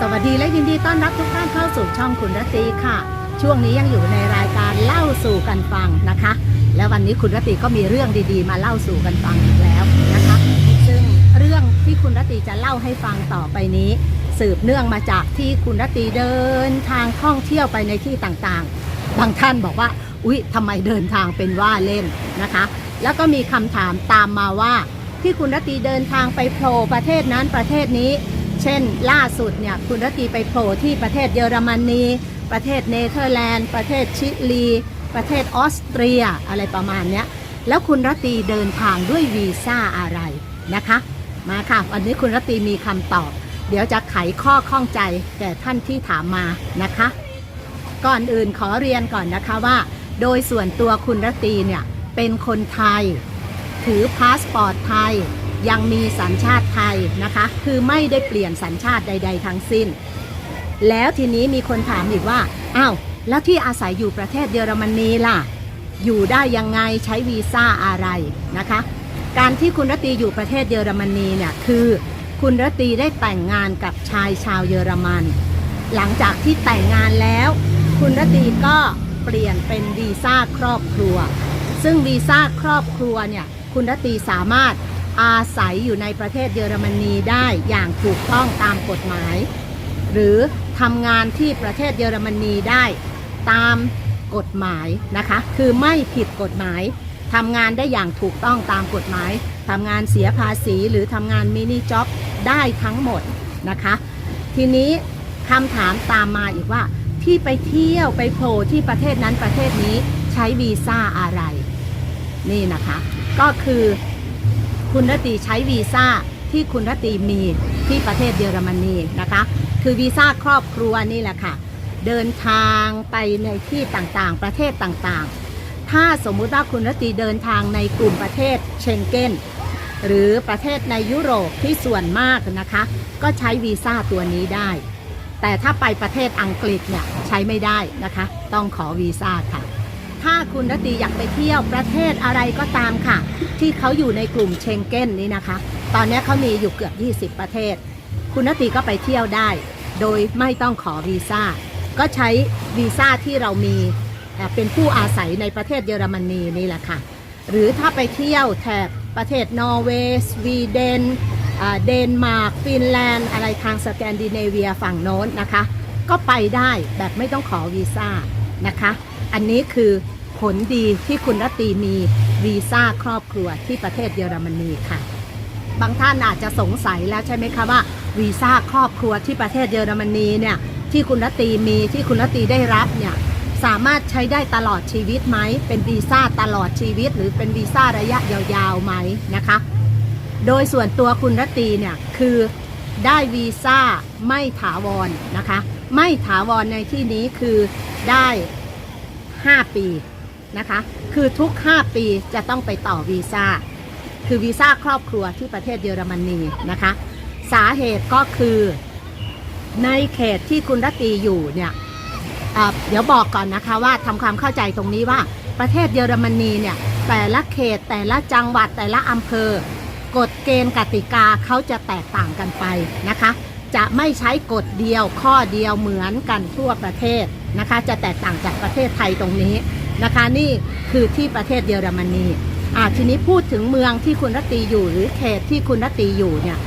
สวัสดีและยินดีต้อนรับทุกท่านเข้าสู่ช่องคุณรตีค่ะ ช่วงนี้ยังอยู่ในรายการเล่าสู่กันฟังนะคะ และวันนี้คุณรตีก็มีเรื่องดีๆ มาเล่าสู่กันฟังอีกแล้วนะคะ ซึ่งเรื่องที่คุณรตีจะเล่าให้ฟังต่อไปนี้ สืบเนื่องมาจากที่คุณรตีเดินทางท่องเที่ยวไปในที่ต่างๆ บางท่านบอกว่า อุ๊ยทำไมเดินทางเป็นว่าเล่นนะคะ แล้วก็มีคำถามตามมาว่าที่คุณรตีเดินทางไปโผล่ประเทศนั้นประเทศนี้ เช่น ล่าสุดเนี่ยคุณรตีไปโผล่ที่ประเทศเยอรมนี ประเทศเนเธอร์แลนด์ ประเทศชิลี ประเทศออสเตรียอะไรประมาณเนี้ยแล้วคุณรตีเดินทางด้วยวีซ่าอะไรนะคะ มาค่ะ วันนี้คุณรตีมีคำตอบ เดี๋ยวจะไขข้อข้องใจแก่ท่านที่ถามมานะคะ ก่อนอื่นขอเรียนก่อนนะคะว่า โดยส่วนตัวคุณรตีเนี่ยเป็นคนไทย ถือพาสปอร์ตไทย ยังมีสัญชาติไทยนะคะ คือไม่ได้เปลี่ยนสัญชาติใด ๆ ทั้งสิ้น แล้วทีนี้มีคนถามอีกว่าอ้าวแล้วที่อาศัยอยู่ประเทศเยอรมนีล่ะ อยู่ได้ยังไงใช้วีซ่าอะไรนะคะ การที่คุณรตีอยู่ประเทศเยอรมนีเนี่ยคือคุณรตีได้แต่งงานกับชายชาวเยอรมัน หลังจากที่แต่งงานแล้ว คุณรตีก็เปลี่ยนเป็นวีซ่าครอบครัว ซึ่งวีซ่าครอบครัวเนี่ยคุณรตีสามารถ อาศัยอยู่ในประเทศเยอรมนีได้อย่างถูกต้องตามกฎหมาย หรือทำงานที่ประเทศเยอรมนีได้ตามกฎหมายนะคะ คือไม่ผิดกฎหมายทำงานได้อย่างถูกต้องตามกฎหมายทำงานเสียภาษีหรือทำงานมินิจ็อบได้ทั้งหมดนะคะ ทีนี้คำถามตามมาอีกว่าที่ไปเที่ยวไปโผล่ที่ประเทศนั้นประเทศนี้ใช้วีซ่าอะไร นี่นะคะ ก็คือ คุณรตีใช้วีซ่าที่คุณรตีมีที่ประเทศเยอรมนีนะคะ คือวีซ่าครอบครัวนี่แหละค่ะ เดินทางไปในที่ต่างๆ ประเทศต่างๆ ถ้าสมมุติว่าคุณรตีเดินทางในกลุ่มประเทศเชงเก้นหรือประเทศในยุโรปที่ส่วนมากนะคะ ก็ใช้วีซ่าตัวนี้ได้ แต่ถ้าไปประเทศอังกฤษเนี่ยใช้ไม่ได้นะคะ ต้องขอวีซ่าค่ะ ถ้าคุณรตีอยากไปเที่ยวประเทศอะไรก็ตามค่ะ ที่เขาอยู่ในกลุ่มเชงเก้นนี้นะคะ ตอนนี้เขามีอยู่เกือบ 20 ประเทศ คุณรตีก็ไปเที่ยวได้ โดยไม่ต้องขอวีซ่า ก็ใช้วีซ่าที่เรามีเป็นผู้อาศัยในประเทศเยอรมนีนี่แหละค่ะ หรือถ้าไปเที่ยวแถบประเทศนอร์เวย์สวีเดนเดนมาร์กฟินแลนด์ อะไรทางสแกนดิเนเวียฝั่งโน้นนะคะ ก็ไปได้แบบไม่ต้องขอวีซ่านะคะ อันนี้คือผลดีที่คุณรตีมีวีซ่าครอบครัวที่ประเทศเยอรมนีค่ะ บางท่านอาจจะสงสัยแล้วใช่ไหมคะว่าวีซ่าครอบครัวที่ประเทศเยอรมนีเนี่ยที่คุณรตีมีที่คุณรตีได้รับเนี่ยสามารถใช้ได้ตลอดชีวิตไหม เป็นวีซ่าตลอดชีวิต หรือเป็นวีซ่าระยะยาวๆไหมนะคะ โดยส่วนตัวคุณรตีเนี่ยคือได้วีซ่าไม่ถาวรนะคะ ไม่ถาวรในที่นี้คือได้ 5 ปีนะคะ คือทุก 5 ปีจะต้องไปต่อวีซ่า คือวีซ่าครอบครัวที่ประเทศเยอรมนีนะคะ สาเหตุก็คือในเขตที่คุณรตีอยู่เนี่ยเอ่อเดี๋ยวบอกก่อนนะคะว่าทำความเข้าใจตรงนี้ว่าประเทศเยอรมนีเนี่ยแต่ละเขตแต่ละจังหวัดแต่ละอำเภอกฎเกณฑ์กติกาเขาจะแตกต่างกันไปนะคะ จะไม่ใช้กฎเดียวข้อเดียวเหมือนกันทั่วประเทศ นะคะ จะแตกต่างจากประเทศไทยตรงนี้นะคะ นี่คือที่ประเทศเยอรมนีอ่าทีนี้พูดถึงเมืองที่คุณรตีอยู่หรือเขตที่คุณรตีอยู่เนี่ย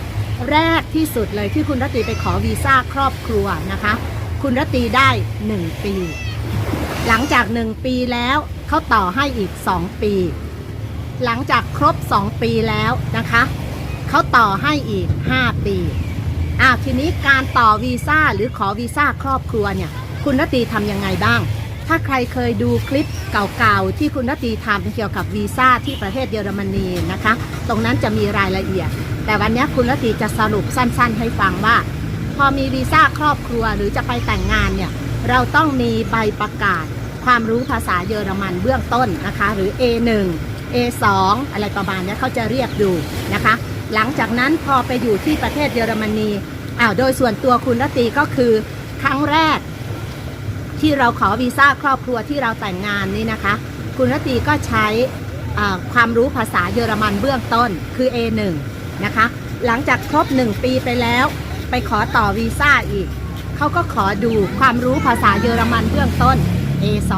แรกที่สุดเลยที่คุณรตีไปขอวีซ่าครอบครัวนะคะ คุณรตีได้ 1 ปี หลังจาก 1 ปีแล้วเขาต่อให้อีก 2 ปี หลังจากครบ 2 ปีแล้วนะคะเขาต่อให้อีก 5 ปีอ้าวทีนี้การต่อวีซ่าหรือขอวีซ่าครอบครัวเนี่ย คุณรตีทำยังไงบ้าง ถ้าใครเคยดูคลิปเก่าๆ ที่คุณรตีทำเกี่ยวกับวีซ่าที่ประเทศเยอรมนีนะคะ ตรงนั้นจะมีรายละเอียด แต่วันนี้คุณรตีจะสรุปสั้นๆ ให้ฟังว่า พอมีวีซ่าครอบครัวหรือจะไปแต่งงานเนี่ยเราต้องมีใบประกาศความรู้ภาษาเยอรมันเบื้องต้นนะคะ หรือ A1 A2 อะไรประมาณเนี้ยเขาจะเรียกดูนะคะ หลังจากนั้นพอไปอยู่ที่ประเทศเยอรมนีอ้าวโดยส่วนตัวคุณรตีก็คือครั้งแรก ที่เราขอวีซ่าครอบครัวที่เราแต่งงานนี่นะคะ คุณรตีก็ใช้ความรู้ภาษาเยอรมันเบื้องต้นคือ A1 นะคะ หลังจากครบ 1 ปีไปแล้ว ไปขอต่อวีซ่าอีก เขาก็ขอดูความรู้ภาษาเยอรมันเบื้องต้น A2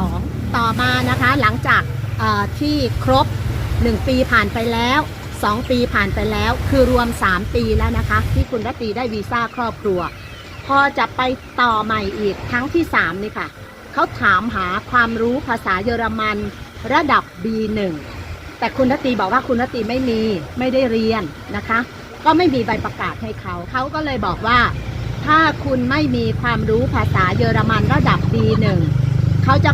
ต่อมานะคะหลังจากที่ครบ 1 ปีผ่านไปแล้ว 2 ปีผ่านไปแล้ว คือรวม 3 ปีแล้วนะคะ ที่คุณรัตีได้วีซ่าครอบครัว อจะไปต่อใหม่อีกครั้งที่ 3 นี่ค่ะ เขาถามหาความรู้ภาษาเยอรมันระดับ B1 แต่คุณรัตตีบอกว่าคุณรัตตีไม่มีไม่ได้เรียนนะคะ ก็ไม่มีใบประกาศให้เขา เขาก็เลยบอกว่า ถ้าคุณไม่มีความรู้ภาษาเยอรมันระดับ B1 เขาจะ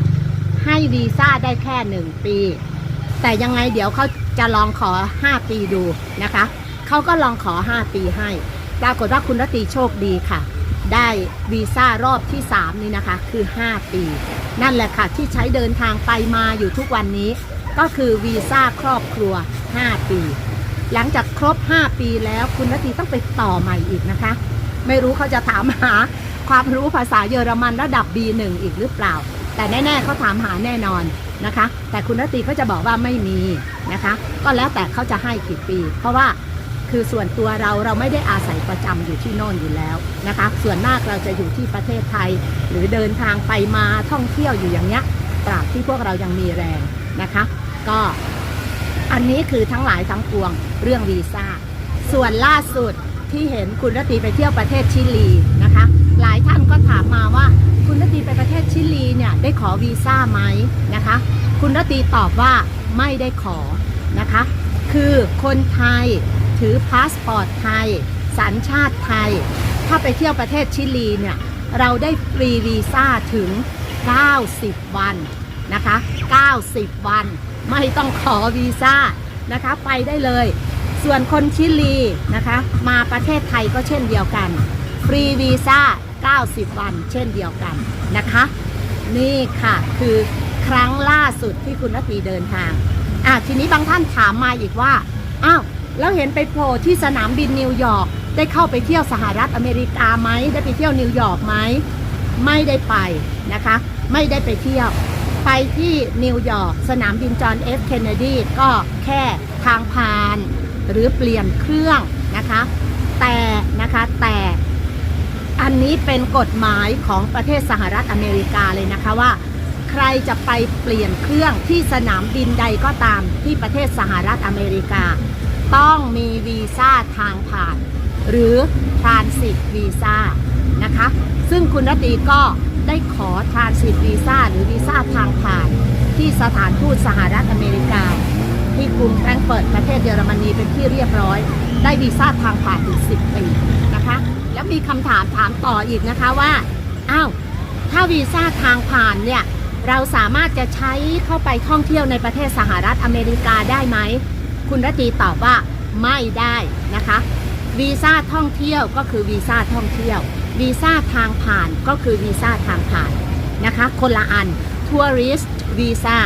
ให้วีซ่าได้แค่ 1 ปี แต่ยังไงเดี๋ยวเขาจะลองขอ 5 ปีดูนะคะ เขาก็ลองขอ 5 ปีให้ ปรากฏว่าคุณรตีโชคดีค่ะ ได้วีซ่ารอบที่ 3 นี่นะคะ คือ 5 ปี นั่นแหละค่ะ ที่ใช้เดินทางไปมาอยู่ทุกวันนี้ ก็คือวีซ่าครอบครัว 5 ปี หลังจากครบ 5 ปีแล้วคุณรตรีต้องไปต่อใหม่อีกนะคะ ไม่รู้เขาจะถามหาความรู้ภาษาเยอรมันระดับ B1 อีกหรือเปล่า แต่แน่ๆเขาถามหาแน่นอนนะคะ แต่คุณรตรีก็จะบอกว่าไม่มีนะคะ ก็แล้วแต่เขาจะให้กี่ปี เพราะว่า คือส่วนตัวเราเราไม่ได้อาศัยประจำอยู่ที่โน่นอยู่แล้วนะคะส่วนมากเราจะอยู่ที่ประเทศไทย หรือเดินทางไปมาท่องเที่ยวอยู่อย่างเนี้ยตราบที่พวกเรายังมีแรงนะคะ ก็อันนี้คือทั้งหลายทั้งปวงเรื่องวีซ่าส่วนล่าสุดที่เห็นคุณรตีไปเที่ยวประเทศชิลีนะคะ หลายท่านก็ถามมาว่าคุณรตีไปประเทศชิลีเนี่ยได้ขอวีซ่าไหมนะคะ คุณรตีตอบว่าไม่ได้ขอนะคะ คือคนไทย ถือพาสปอร์ตไทย สัญชาติไทย ถ้าไปเที่ยวประเทศชิลีเนี่ย เราได้ฟรีวีซ่าถึง 90 วันนะคะ 90 วัน ไม่ต้องขอวีซ่านะคะ ไปได้เลย ส่วนคนชิลีนะคะ มาประเทศไทยก็เช่นเดียวกัน ฟรีวีซ่า 90 วัน เช่นเดียวกันนะคะ นี่ค่ะคือครั้งล่าสุดที่คุณนตีเดินทางอะทีนี้บางท่านถามมาอีกว่า อ้าว แล้วเห็นไปโผล่ที่สนามบินนิวยอร์กได้เข้าไปเที่ยวสหรัฐอเมริกาไหมได้ไปเที่ยวนิวยอร์กไหมไม่ได้ไปนะคะ ไม่ได้ไปเที่ยว ไปที่นิวยอร์กสนามบินจอห์นเอฟเคนเนดีก็แค่ทางผ่าน หรือเปลี่ยนเครื่องนะคะ แต่นะคะแต่อันนี้เป็นกฎหมายของประเทศสหรัฐอเมริกาเลยนะคะว่า ใครจะไปเปลี่ยนเครื่องที่สนามบินใดก็ตามที่ประเทศสหรัฐอเมริกา ต้องมีวีซ่าทางผ่าน หรือ transit visa นะคะ ซึ่งคุณรตีก็ได้ขอ transit visa หรือวีซ่าทางผ่าน ที่สถานทูตสหรัฐอเมริกา ที่กรุงแฟรงก์เฟิร์ตประเทศเยอรมนีเป็นที่เรียบร้อย ได้วีซ่าทางผ่านถึง 10 ปีนะคะ แล้วมีคำถามถามต่ออีกนะคะว่า อ้าว ถ้าวีซ่าทางผ่านเนี่ยเราสามารถจะใช้เข้าไปท่องเที่ยวในประเทศสหรัฐอเมริกาได้ไหม คุณรตีตอบว่าไม่ได้นะคะวีซ่าท่องเที่ยวก็คือวีซ่าท่องเที่ยววีซ่าทางผ่านก็คือวีซ่าทางผ่านนะคะ คนละอัน Tourist Visa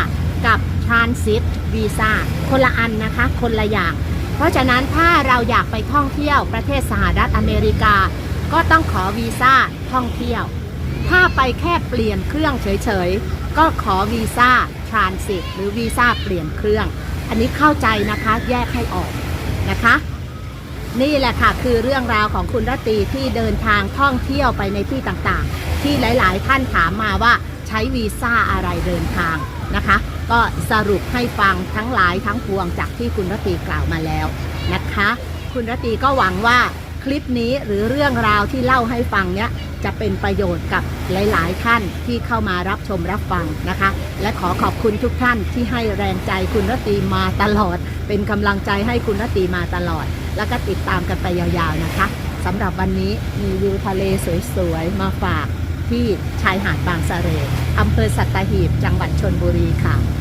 กับ Transit Visa คนละอันนะคะ คนละอย่าง เพราะฉะนั้นถ้าเราอยากไปท่องเที่ยวประเทศสหรัฐอเมริกา ก็ต้องขอวีซ่าท่องเที่ยว ถ้าไปแค่เปลี่ยนเครื่องเฉยๆ ก็ขอวีซ่าทรานสิตหรือวีซ่าเปลี่ยนเครื่อง อันนี้เข้าใจนะคะแยกให้ออกนะคะ นี่แหละค่ะคือเรื่องราวของคุณรตีที่เดินทางท่องเที่ยวไปในที่ต่างๆ ที่หลายๆ ท่านถามมาว่าใช้วีซ่าอะไรเดินทางนะคะ ก็สรุปให้ฟังทั้งหลายทั้งปวงจากที่คุณรตีกล่าวมาแล้วนะคะ คุณรตีก็หวังว่า คลิปนี้หรือเรื่องราวที่เล่าให้ฟังเนี้ยจะเป็นประโยชน์กับหลาย ๆ ท่านที่เข้ามารับชมรับฟังนะคะ และขอขอบคุณทุกท่านที่ให้แรงใจคุณรตีมาตลอด เป็นกำลังใจให้คุณรตีมาตลอด แล้วก็ติดตามกันไปยาวๆนะคะสำหรับวันนี้มีวิวทะเลสวยๆมาฝากที่ชายหาดบางสะเรอำเภอสัตหีบ จังหวัดชนบุรีค่ะ